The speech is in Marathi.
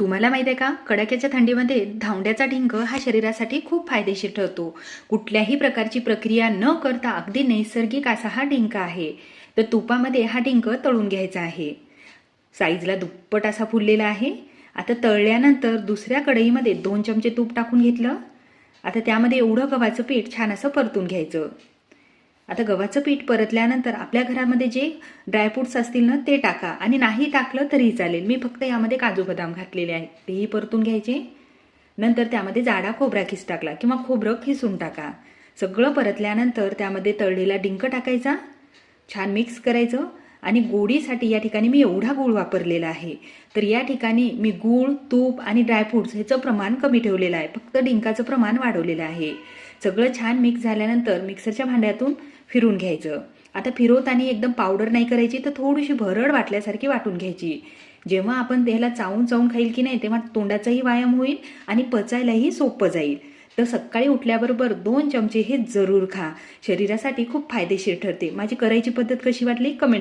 तुम्हाला माहिती आहे का? कडाक्याच्या थंडीमध्ये धावड्याचा डिंक हा शरीरासाठी खूप फायदेशीर ठरतो. कुठल्याही प्रकारची प्रक्रिया न करता अगदी नैसर्गिक असा हा डिंक आहे. तर तुपामध्ये हा डिंक तळून घ्यायचा आहे. साईजला दुप्पट असा फुललेला आहे. आता तळल्यानंतर दुसऱ्या कढईमध्ये दोन चमचे तूप टाकून घेतलं. आता त्यामध्ये एवढं गव्हाचं पीठ छान असं परतून घ्यायचं. आता गव्हाचं पीठ परतल्यानंतर आपल्या घरामध्ये जे ड्रायफ्रुट्स असतील ना ते टाका. आणि नाही टाकलं तरीही चालेल. मी फक्त यामध्ये काजू बदाम घातलेले आहेत. तेही परतून घ्यायचे. नंतर त्यामध्ये जाडा खोबरा खिस टाकला किंवा खोबरं खिसून टाका. सगळं परतल्यानंतर त्यामध्ये तळलेला डिंक टाकायचा. छान मिक्स करायचं. आणि गोडीसाठी या ठिकाणी मी एवढा गूळ वापरलेला आहे. तर या ठिकाणी मी गूळ तूप आणि ड्रायफ्रुट्स ह्याचं प्रमाण कमी ठेवलेलं आहे. फक्त डिंकाचं प्रमाण वाढवलेलं आहे. सगळं छान मिक्स झाल्यानंतर मिक्सरच्या भांड्यातून फिरून घ्यायचं. आता फिरवताना एकदम पावडर नाही करायची तर थोडीशी भरड वाटल्यासारखी वाटून घ्यायची. जेव्हा आपण त्याला चावून चावून खाईल की नाही तेव्हा तोंडाचाही व्यायाम होईल आणि पचायलाही सोपं जाईल. तर सकाळी उठल्याबरोबर दोन चमचे हे जरूर खा. शरीरासाठी खूप फायदेशीर ठरते. माझी करायची पद्धत कशी वाटली? कमेंट